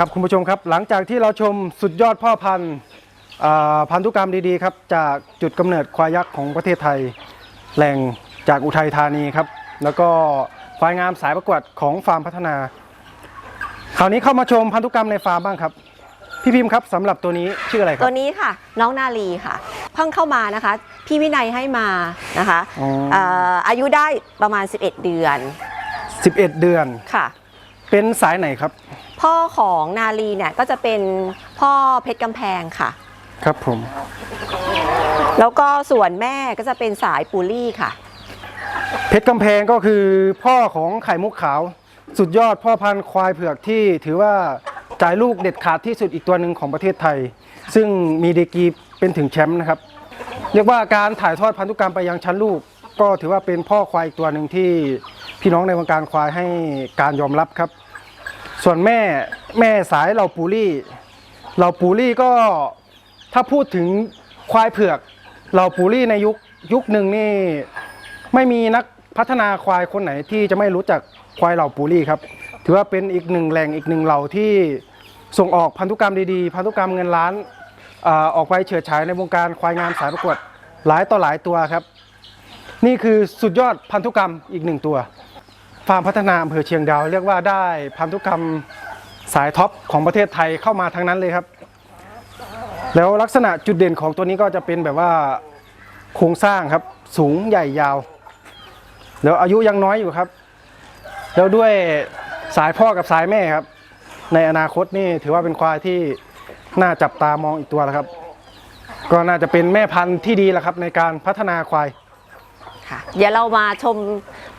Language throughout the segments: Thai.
มาครับคุณผู้ชมครับหลังจากที่เราชมสุดยอดพ่อพันธุ์อ่าพันธุกรรมดีๆครับจากจุดกำเนิดควายยักษ์ของประเทศไทยแหล่งจากอุทัยธานีครับ แล้วก็ควายงามสายประกวดของฟาร์มพัฒนา คราวนี้เข้ามาชมพันธุกรรมในฟาร์มบ้างครับ พี่พิมพ์ครับสำหรับตัวนี้ชื่ออะไรคตัรับวนี้ค่ะ น้องนาลีค่ะเพิ่งเข้ามานะคะ พี่วินัยให้มานะคะอ๋อเอ่ออายุได้ประมาณ 11 เดือน 11 เดือนค่ะ เป็นสายไหนครับ พ่อของนาลีเนี่ยก็จะเป็นพ่อเพชรกำแพงค่ะ ครับผม แล้วก็ส่วนแม่ก็จะเป็นสายปูลี่ค่ะ เพชรกำแพงก็คือพ่อของไข่มุกขาว สุดยอดพ่อพันธุ์ควายเผือกที่ถือว่าจ่ายลูกเด็ดขาดที่สุดอีกตัวหนึ่งของประเทศไทย ซึ่งมีดีกรีเป็นถึงแชมป์นะครับ เรียกว่าการถ่ายทอดพันธุกรรมไปยังชั้นลูก ก็ถือว่าเป็นพ่อควายอีกตัวหนึ่งที่พี่น้องในวงการควายให้การยอมรับครับ ส่วนแม่แม่สายเหล่าปูรี่เหล่าปูรี่ก็ถ้าพูดถึงควายเผือกเหล่าปูรี่ในยุคยุคหนึ่งนี่ไม่มีนักพัฒนาควายคนไหนที่จะไม่รู้จักควายเหล่าปูรี่ครับ ถือว่าเป็นอีกหนึ่งแหล่งอีกหนึ่งเหล่าที่ส่งออกพันธุกรรมดีๆ พันธุกรรมเงินล้านอออกไปเฉิดฉายในวงการควายงามสายประกวดหลายต่อหลายตัวครับ นี่คือสุดยอดพันธุกรรมอีกหนึ่งตัว ฟาร์มพัฒนาอำเภอเชียงดาว เรียกว่าได้พันธุกรรมสายท็อปของประเทศไทยเข้ามาทั้งนั้นเลยครับ แล้วลักษณะจุดเด่นของตัวนี้ก็จะเป็นแบบว่าโครงสร้างครับสูงใหญ่ยาว แล้วอายุยังน้อยอยู่ครับ แล้วด้วยสายพ่อกับสายแม่ครับ ในอนาคตนี่ถือว่าเป็นควายที่น่าจับตามองอีกตัวแล้วครับ ก็น่าจะเป็นแม่พันธุ์ที่ดีแล้วครับในการพัฒนาควาย ค่ะเดี๋ยวเรามาชม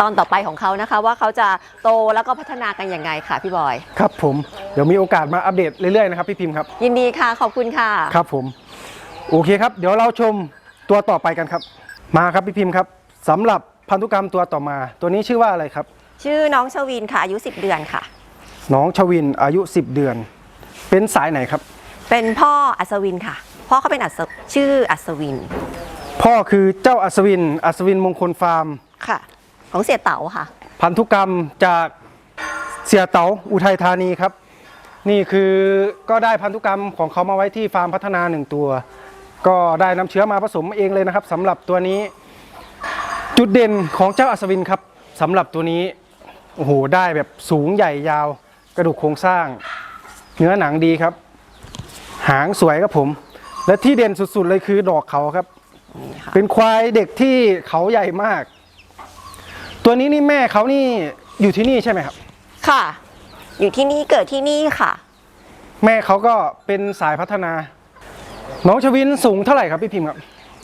ตอนต่อไปของเขานะคะ ว่าเขาจะโตแล้วก็พัฒนากันยังไงค่ะพี่บอย ครับผมเดี๋ยวมีโอกาสมาอัปเดตเรื่อยๆนะครับพี่พิมพ์ครับยินดีค่ะขอบคุณค่ะ ครับผม โอเคครับ เดี๋ยวเราชมตัวต่อไปกันครับ มาครับพี่พิมพ์ครับสำหรับพันธุกรรมตัวต่อมา ตัวนี้ชื่อว่าอะไรครับ ชื่อน้องชวินค่ะอายุ 10 เดือนค่ะ น้องชวินอายุ 10 เดือน เป็นสายไหนครับ เป็นพ่ออัศวินค่ะ พ่อเขาเป็นอัศชื่ออัศวิน พ่อคือเจ้าอัศวิน อัศวินมงคลฟาร์ม ค่ะ ของเสียเต๋าค่ะ พันธุกรรมจากเสียเต๋าอุทัยธานีครับ นี่คือก็ได้พันธุกรรมของเขามาไว้ที่ฟาร์มพัฒนาหนึ่งตัว ก็ได้นำเชื้อมาผสมเองเลยนะครับสำหรับตัวนี้ จุดเด่นของเจ้าอัศวินครับสำหรับตัวนี้โอ้โหได้แบบสูงใหญ่ยาว กระดูกโครงสร้าง เนื้อหนังดีครับ หางสวยครับผม และที่เด่นสุดๆเลยคือดอกเขาครับนี่ค่ะเป็นควายเด็กที่เขาใหญ่มาก ตัวนี้นี่แม่เขานี่อยู่ที่นี่ใช่ไหมครับ ค่ะ อยู่ที่นี่เกิดที่นี่ค่ะ แม่เขาก็เป็นสายพัฒนา น้องชวินสูงเท่าไหร่ครับพี่พิมพ์ครับ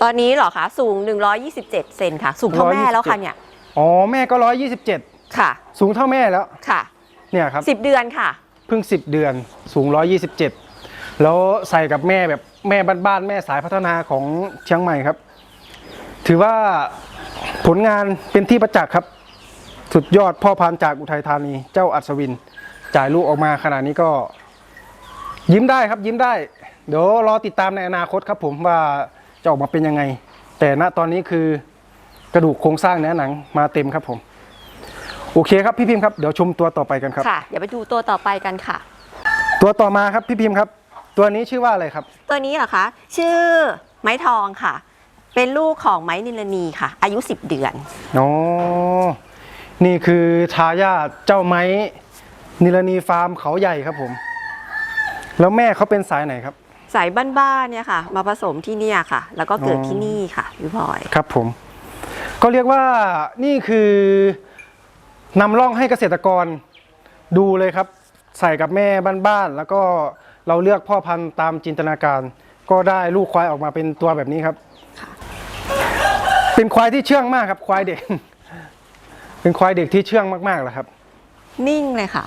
ตอนนี้เหรอคะสูง 127 เซนค่ะ สูงเท่าแม่แล้วค่ะเนี่ยอ๋อแม่ก็ร้อยยี่สิบเจ็ดค่ะ สูงเท่าแม่แล้วค่ะ เนี่ยครับ 10 เดือนค่ะ เพิ่งสิบเดือนสูงร้อยยี่สิบเจ็ดแล้วใส่กับแม่แบบแม่บ้านๆแม่สายพัฒนาของเชียงใหม่ครับ ถือว่า ผลงานเป็นที่ประจักษ์ครับ สุดยอดพ่อพันธุ์จากอุทัยธานี เจ้าอัศวิน จ่ายลูกออกมาขนาดนี้ก็ ยิ้มได้ครับยิ้มได้ เดี๋ยวรอติดตามในอนาคตครับ ผมว่าจะออกมาเป็นยังไง แต่ณตอนนี้คือกระดูกโครงสร้างเนื้อหนังมาเต็มครับผมโอเคครับพี่พิมพ์ครับเดี๋ยวชมตัวต่อไปกันครับค่ะเดี๋ยวไปดูตัวต่อไปกันค่ะ ตัวต่อมาครับพี่พิมพ์ครับ ตัวนี้ชื่อว่าอะไรครับ ตัวนี้เหรอคะ ชื่อไม้ทองค่ะ เป็นลูกของไม้นิลนีค่ะ อายุ 10 เดือน อ๋อ นี่คือทายาทเจ้าไม้นิลนีฟาร์มเขาใหญ่ครับผม แล้วแม่เขาเป็นสายไหนครับ สายบ้านๆเนี่ยค่ะ มาผสมที่เนี่ยค่ะ แล้วก็เกิดอ๋อที่นี่ค่ะพี่พลอยครับผม ก็เรียกว่านี่คือนำร่องให้เกษตรกรดูเลยครับ ใส่กับแม่บ้านๆแล้วก็เราเลือกพ่อพันธุ์ตามจินตนาการ ก็ได้ลูกควายออกมาเป็นตัวแบบนี้ครับ เป็นควายที่เชื่องมากครับ ควายเด็ก เป็นควายเด็กที่เชื่องมากๆแหละครับ นิ่งเลยค่ะ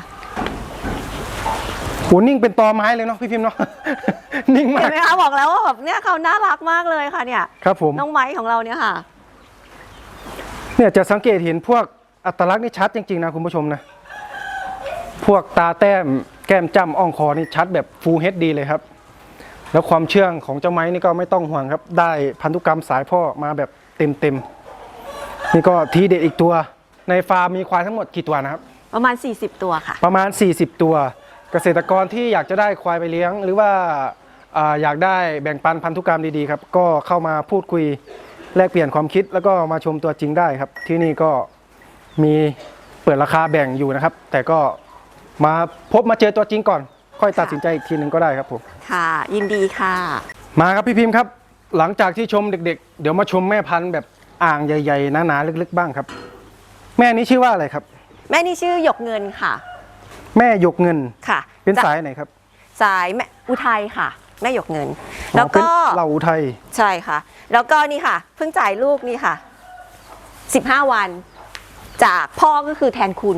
โหนิ่งเป็นตอไม้เลยเนาะพี่พิมพ์เนาะ นิ่งมาเห็กนไหมคะบอกแล้วว่าแบบเนี่ยเขาน่ารักมากเลยค่ะเนี่ย ครับผม น้องไม้ของเราเนี่ยค่ะ เนี่ยจะสังเกตเห็นพวกอัตลักษณ์นี่ชัดจริงๆนะคุณผู้ชมนะ พวกตาแต้มแก้มจ้ำอ่องคอนี่ชัดแบบฟูลเฮดดีเลยครับ แล้วความเชื่องของเจ้าไม้นี่ก็ไม่ต้องห่วงครับ ได้พันธุกรรมสายพ่อมาแบบ เต็มๆนี่ก็ทีเด็ดอีกตัว ในฟาร์มมีควายทั้งหมดกี่ตัวนะครับ ประมาณ 40 ตัวค่ะ ประมาณ 40 ตัว เกษตรกรที่อยากจะได้ควายไปเลี้ยง หรือว่าอ่าอยากได้แบ่งปันพันธุกรรมดีๆครับ ก็เข้ามาพูดคุยแลกเปลี่ยนความคิดแล้วก็มาชมตัวจริงได้ครับ ที่นี่ก็มีเปิดราคาแบ่งอยู่นะครับ แต่ก็มาพบมาเจอตัวจริงก่อน ค่อยตัดสินใจอีกทีหนึ่งก็ได้ครับผม ค่ะ ยินดีค่ะ มาครับพี่พิมพ์ครับ หลังจากที่ชมเด็กๆ เดี๋ยวมาชมแม่พันธุ์แบบอ่างใหญ่ๆหนาๆลึกๆบ้างครับ แม่นี้ชื่อว่าอะไรครับ แม่นี่ชื่อหยกเงินค่ะ แม่หยกเงินค่ะเป็นจะสายไหนครับ สายแม่อุทัยค่ะ แม่หยกเงินอ๋อแล้วก็เป็นเหล่าอุทัยใช่ค่ะ แล้วก็นี่ค่ะ เพิ่งจ่ายลูกนี่ค่ะ15วัน จากพ่อก็คือแทนคุณ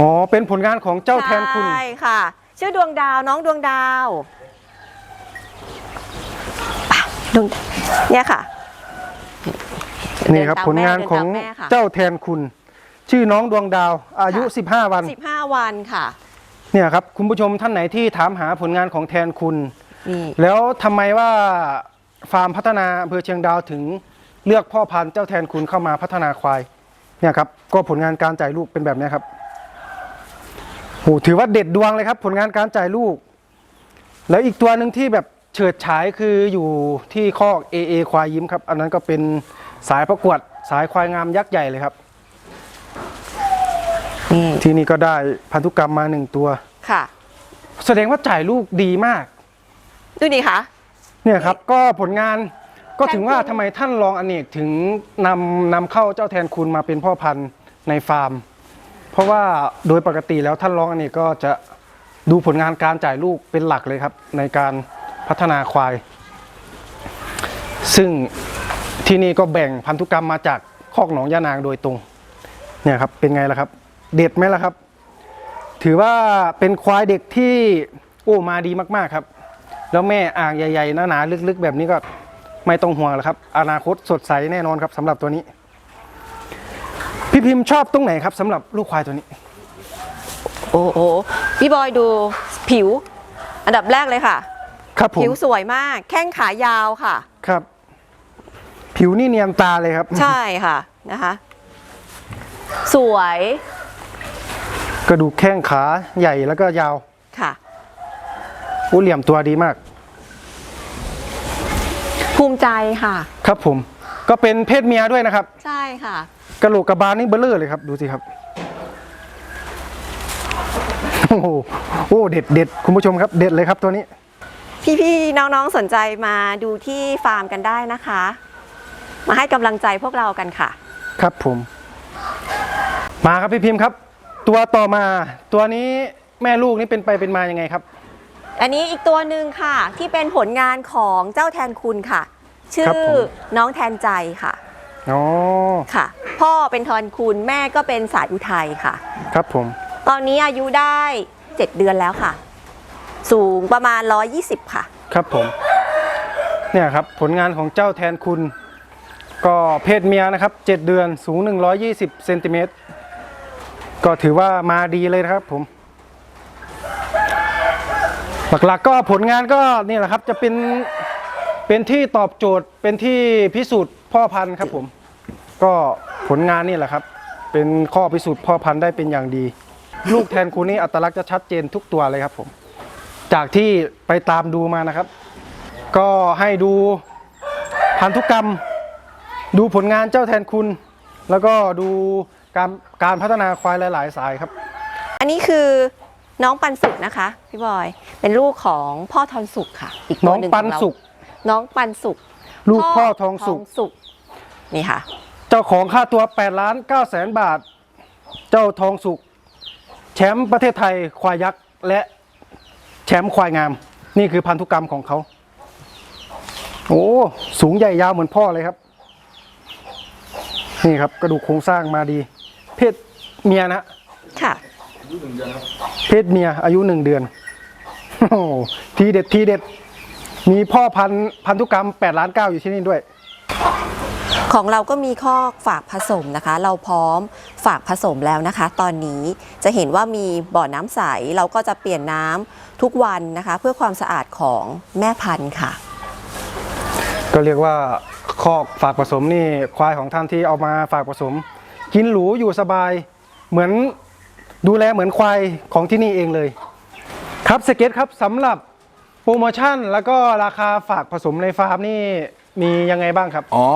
อ๋อเป็นผลงานของเจ้าแทนคุณใช่ค่ะ ชื่อดวงดาวน้องดวงดาวอะ ดวงเนี่ยค่ะนี่ครับเดิตมผลงานแม่ของเดินตมแม่ค่ะเจ้าแทนคุณ ชื่อน้องดวงดาว อายุค่ะ15 วัน 15 วันค่ะ เนี่ยครับ คุณผู้ชมท่านไหนที่ถามหาผลงานของแทนคุณนี่แล้วทำไมว่าฟาร์มพัฒนาอำเภอเชียงดาวถึงเลือกพ่อพันธุ์เจ้าแทนคุณเข้ามาพัฒนาควาย เนี่ยครับ ก็ผลงานการจ่ายลูกเป็นแบบเนี้ยครับโหถือว่าเด็ดดวงเลยครับ ผลงานการจ่ายลูก แล้วอีกตัวหนึ่งที่แบบเฉิดฉายคืออยู่ที่คอก AA ควายยิ้มครับ อันนั้นก็เป็นสายประกวดสายควายงามยักษ์ใหญ่เลยครับ นี่ที่นี่ก็ได้พันธุกรรมมาหนึ่งตัว ค่ะ แสดงว่าจ่ายลูกดีมาก ดูดิคะเนี่ยครับ ก็ผลงานก็ถึงว่าแทนคุณทำไมท่านรองอเนกถึงนำนำเข้าเจ้าแทนคุณมาเป็นพ่อพันธุ์ในฟาร์ม เพราะว่าโดยปกติแล้วท่านรองอเนกก็จะดูผลงานการจ่ายลูกเป็นหลักเลยครับ ในการ พัฒนาควาย ซึ่งที่นี่ก็แบ่งพันธุกรรมมาจากคอกหนองยานางโดยตรงเนี่ยครับเป็นไงล่ะครับ เด็ดไหมล่ะครับ ถือว่าเป็นควายเด็กที่โอ้มาดีมากๆครับ แล้วแม่อ่างใหญ่ๆหนาๆลึกๆ แบบนี้ก็ไม่ต้องห่วงแล้วครับ อนาคตสดใสแน่นอนครับสำหรับตัวนี้ พี่พิมพ์ชอบตรงไหนครับสำหรับลูกควายตัวนี้ โอ้โหพี่บอยดูผิว อันดับแรกเลยค่ะ ครับผมผิวสวยมาก แข้งขายาวค่ะ ครับ ผิวนี่เนียนตาเลยครับ ใช่ค่ะนะคะ สวย กระดูกแข้งขาใหญ่แล้วก็ยาวค่ะอู้เหลี่ยมตัวดีมาก ภูมิใจค่ะ ครับผม ก็เป็นเพศเมียด้วยนะครับ ใช่ค่ะกระโหลกกระบาลนี่เบลเลอร์เลยครับ ดูสิครับโอ้โหโอ้เด็ดเด็ดคุณผู้ชมครับ เด็ดเลยครับตัวนี้ พี่ๆน้องๆสนใจมาดูที่ฟาร์มกันได้นะคะ มาให้กำลังใจพวกเรากันค่ะ ครับผม มาครับพี่พิมพ์ครับ ตัวต่อมา ตัวนี้แม่ลูกนี่เป็นไปเป็นมายังไงครับ อันนี้อีกตัวหนึ่งค่ะ ที่เป็นผลงานของเจ้าแทนคุณค่ะ ชื่ครับอผม น้องแทนใจค่ะอ๋อค่ะ พ่อเป็นทอนคุณแม่ก็เป็นสายอุทัยค่ะ ครับผม ตอนนี้อายุได้ 7 เดือนแล้วค่ะ สูงประมาณ 120 ค่ะ ครับผม เนี่ยครับผลงานของเจ้าแทนคุณ ก็เพศเมียนะครับ 7 เดือนสูง 120เซนติเมตรก็ถือว่ามาดีเลยนะครับผม หลักๆก็ผลงานก็นี่แหละครับจะเป็นเป็นที่ตอบโจทย์เป็นที่พิสูจน์พ่อพันธุ์ครับผม ก็ผลงานนี่แหละครับ เป็นข้อพิสูจน์พ่อพันธุ์ได้เป็นอย่างดี ลูกแทนคุณนี่อัตลักษณ์จะชัดเจนทุกตัวเลยครับผม จากที่ไปตามดูมานะครับ ก็ให้ดูพันธุกรรม ดูผลงานเจ้าแทนคุณ แล้วก็ดูการการพัฒนาควายหลาย ๆ สายครับ อันนี้คือน้องปันสุกนะคะ พี่บอยเป็นลูกของพ่อทอนสุกค่ะ อีกตัน้วองหนึ่งปันของเราสุกน้องปันสุกลูกพ่อทองสุกสุกนี่ค่ะ เจ้าของค่าตัว8ล้าน9แสนบาท เจ้าทองสุกแชมป์ประเทศไทยควายยักษ์และ แชมป์ควายงาม นี่คือพันธุกรรมของเขา โอ้สูงใหญ่ยาวเหมือนพ่อเลยครับ นี่ครับกระดูกโครงสร้างมาดี เพศเมียนะค่ะ เพศเมียอายุหนึ่งเดือนโอ้โหทีเด็ดทีเด็ด มีพ่อพันธุ์พันธุกรรม8ล้านเก้าอยู่ที่นี่ด้วย ของเราก็มีข้อฝากผสมนะคะ เราพร้อมฝากผสมแล้วนะคะ ตอนนี้จะเห็นว่ามีบ่อน้ำใส เราก็จะเปลี่ยนน้ำทุกวันนะคะ เพื่อความสะอาดของแม่พันธุ์ค่ะ ก็เรียกว่าคอกฝากผสมนี่ควายของท่านที่เอามาฝากผสม กินหรูอยู่สบายเหมือนดูแลเหมือนควายของที่นี่เองเลย ครับสเก็ตครับสำหรับโปรโมชั่นแล้วก็ราคาฝากผสมในฟาร์มนี่มียังไงบ้างครับ อ๋อ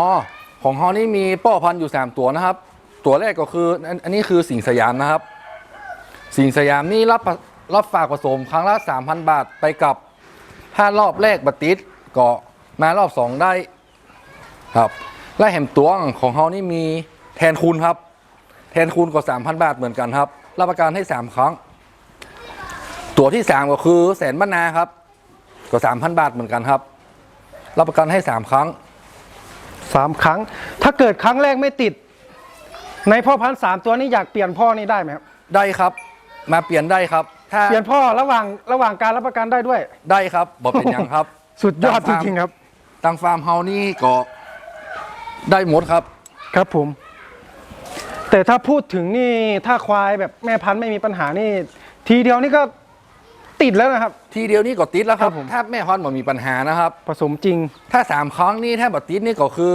ของเขานี่มีป้อพันธุ์อยู่3ตัวนะครับ ตัวแรกก็คืออันนี้คือสิงสยามนะครับ สิงสยามนี่รับรับฝากผสมครั้งละ3,000 บาทไปกับถ้ารอบแรกบัตติดก็มารอบ 2 ได้ครับและแหมตัวของเขานี่มีแทนคูณครับ แทนคูณก็3,000 บาทเหมือนกันครับ รับประกันให้ 3 ครั้ง ตัวที่ 3 ก็คือแสนบรรนาครับ ก็3,000 บาทเหมือนกันครับ รับประกันให้ 3 ครั้ง สามครั้ง ถ้าเกิดครั้งแรกไม่ติด ในพ่อพันธุ์สามตัวนี้อยากเปลี่ยนพ่อนี่ได้ไหมครับได้ครับ มาเปลี่ยนได้ครับ ถ้าเปลี่ยนพ่อระหว่างระหว่างการรับประกันได้ด้วย ได้ครับบอกเป็นอย่างครับ สุดยอดจริงๆครับทางฟาร์มเฮานี่ก็ได้หมดครับ ครับผม แต่ถ้าพูดถึงนี่ถ้าควายแบบแม่พันธุ์ไม่มีปัญหานี่ ทีเดียวนี่ก็ ติดแล้วนะครับ ทีเดียวนี่ก็ติดแล้วครับครับผม ถ้าแม่พันธุ์บ่มีปัญหานะครับ ผสมจริง ถ้าสามครั้งนี่ถ้าบัติดนี่ก็คือ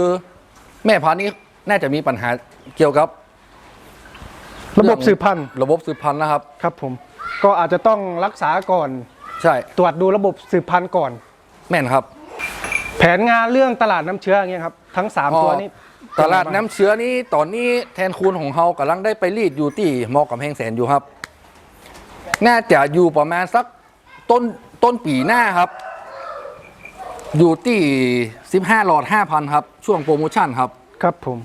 แม่พันธุ์นี่น่าจะมีปัญหาเกี่ยวกับระบบสืบพันธุ์ระบบสืบพันธุ์นะครับ ครับผม ก็อาจจะต้องรักษาก่อน ใช่ตรวจดูระบบสืบพันธุ์ก่อน แม่นครับ แผนงานเรื่องตลาดน้ำเชื้ออย่างเงี้ยครับ ทั้ง 3 ตัวนี้ตลาดน้ำเชื้อนี่ตอนนี้แทนคูณของเฮากำลังได้ไปรีดอยู่ที่มอกำแพงแสนอยู่ครับ น่าจะอยู่ประมาณสัก ต้นต้นปีหน้าครับ อยู่ที่15หลอด5,000ครับ ช่วงโปรโมชั่นครับ ครับผม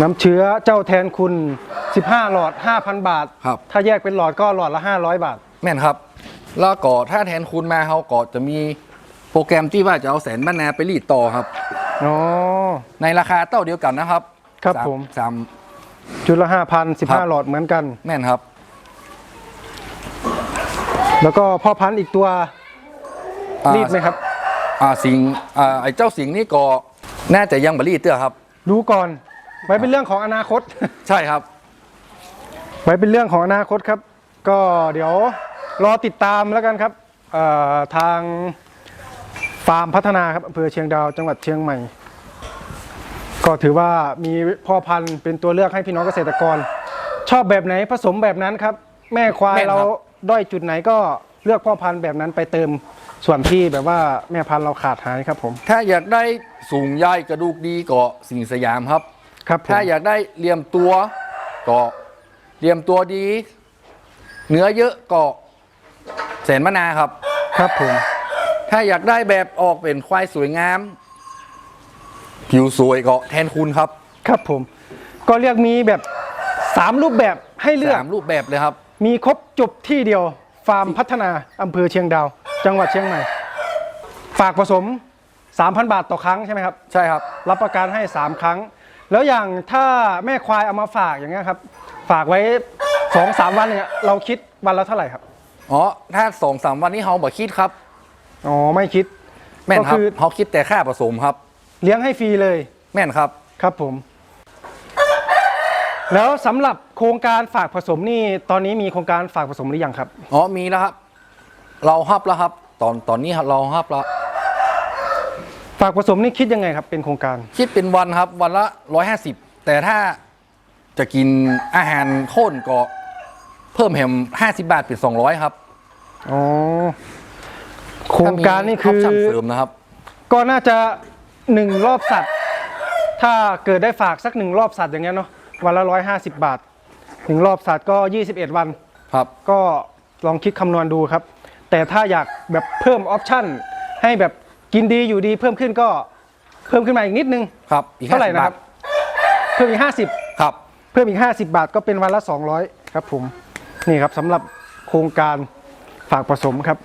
น้ำเชื้อเจ้าแทนคุณ 15 หลอด 5,000 บาท ครับ ถ้าแยกเป็นหลอดก็หลอดละ 500 บาท แม่นครับ แล้วก็ถ้าแทนคูณมาเฮาก็จะมีโปรแกรมที่ว่าจะเอาแสนบ้านนาไปรีดต่อครับ อ๋อ ในราคาเท่าเดียวกันนะครับครับสาผม สาม จุดละ 5,000 ครับ 15 หลอดเหมือนกัน แม่นครับ แล้วก็พ่อพันธุ์อีกตัวอ่า รีดไหมครับ อ่าสิงอ่าไอ้เจ้าสิงห์นี่ก็น่าจะยังบรีดเตื้อครับ ดูก่อน ไว้เป็นเรื่องของอนาคต ใช่ครับ ไว้เป็นเรื่องของอนาคตครับ ก็เดี๋ยวรอติดตามแล้วกันครับเอ่อทางฟาร์มพัฒนาครับอำเภอเชียงดาวจังหวัดเชียงใหม่ ก็ถือว่ามีพ่อพันธุ์เป็นตัวเลือกให้พี่น้องเกษตรกร ชอบแบบไหนผสมแบบนั้นครับ แม่ควายแม่นครับ เรา ด้อยจุดไหนก็เลือกพ่อพันธุ์แบบนั้นไปเติมส่วนที่แบบว่าแม่พันธุ์เราขาดหายครับผม ถ้าอยากได้สูงใหญ่กระดูกดีก็สิงห์สยามครับ ครับผมถ้าอยากได้เหลี่ยมตัวก็เหลี่ยมตัวดี เนื้อเยอะก็แสนมะนาครับ ครับผม ถ้าอยากได้แบบออกเป็นควายสวยงาม ผิวสวยก็แทนคุณครับครับผม ก็เรียกมีแบบสามรูปแบบให้เลือก สามรูปแบบเลยครับ มีครบจบที่เดียว ฟาร์มพัฒนาอำเภอเชียงดาว จังหวัดเชียงใหม่ ฝากผสม 3,000 บาทต่อครั้งใช่ไหมครับ ใช่ครับ รับประกันให้ 3 ครั้ง แล้วอย่างถ้าแม่ควายเอามาฝากอย่างเงี้ยครับ ฝากไว้2-3วันเนี่ยเราคิดวันละเท่าไหร่ครับ อ๋อ ถ้าสองสามวันนี้เฮาบ่คิดครับ อ๋อ ไม่คิด แม่นคก็รับคือ เฮาคิดแต่ค่าผสมครับ เลี้ยงให้ฟรีเลยแม่นครับ ครับผม แล้วสำหรับโครงการฝากผสมนี่ตอนนี้มีโครงการฝากผสมหรือยังครับ อ๋อมีแล้วครับ เราฮับแล้วครับ ตอนตอนนี้เราฮับแล้วฝากผสมนี่คิดยังไงครับ เป็นโครงการ คิดเป็นวันครับ วันละร้อยห้าสิบแต่ถ้าจะกินอาหารข้นก็เพิ่มแหมห้าสิบาทเป็นสองร้อยครับอ๋อโครงการนี่คือ ถ้ามี option เสริมนะครับ ก็น่าจะหนึ่งรอบสัตว์ ถ้าเกิดได้ฝากสักหนึ่งรอบสัตว์อย่างเงี้ยเนาะ วันละร้อยห้าสิบบาทหนึ่งรอบสัตว์ก็ยี่สิบเอ็ดวัน ครับ ก็ลองคิดคำนวณดูครับ แต่ถ้าอยากแบบเพิ่มออปชั่น ให้แบบกินดีอยู่ดีเพิ่มขึ้นก็เพิ่มขึ้นมาอีกนิดนึง ครับ อีกเท่าไหร่50นะครับาทเพิ่มอีกห้าสิบครับ เพิ่มอีก 50 บาทก็เป็นวันละ 200 ครับผมนี่ครับสำหรับโครงการฝากผสมครับ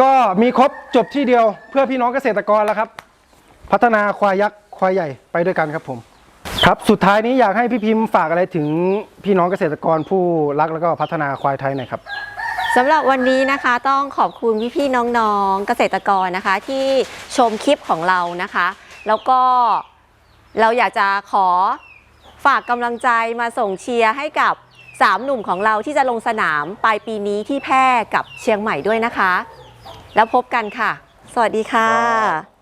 ก็มีครบจบที่เดียวเพื่อพี่น้องเกษตรกรแล้วครับ พัฒนาควายยักษ์ควายใหญ่ไปด้วยกันครับผม ครับสุดท้ายนี้อยากให้พี่พิมพ์ฝากอะไรถึงพี่น้องเกษตรกรผู้รักแล้วก็พัฒนาควายไทยหน่อยครับสำหรับวันนี้นะคะต้องขอบคุณพี่ๆน้องๆเกษตรกรนะคะ ที่ชมคลิปของเรานะคะ แล้วก็เราอยากจะขอฝากกำลังใจมาส่งเชียร์ให้กับสามหนุ่มของเราที่จะลงสนามปลายปีนี้ที่แพร่กับเชียงใหม่ด้วยนะคะ แล้วพบกันค่ะ สวัสดีค่ะ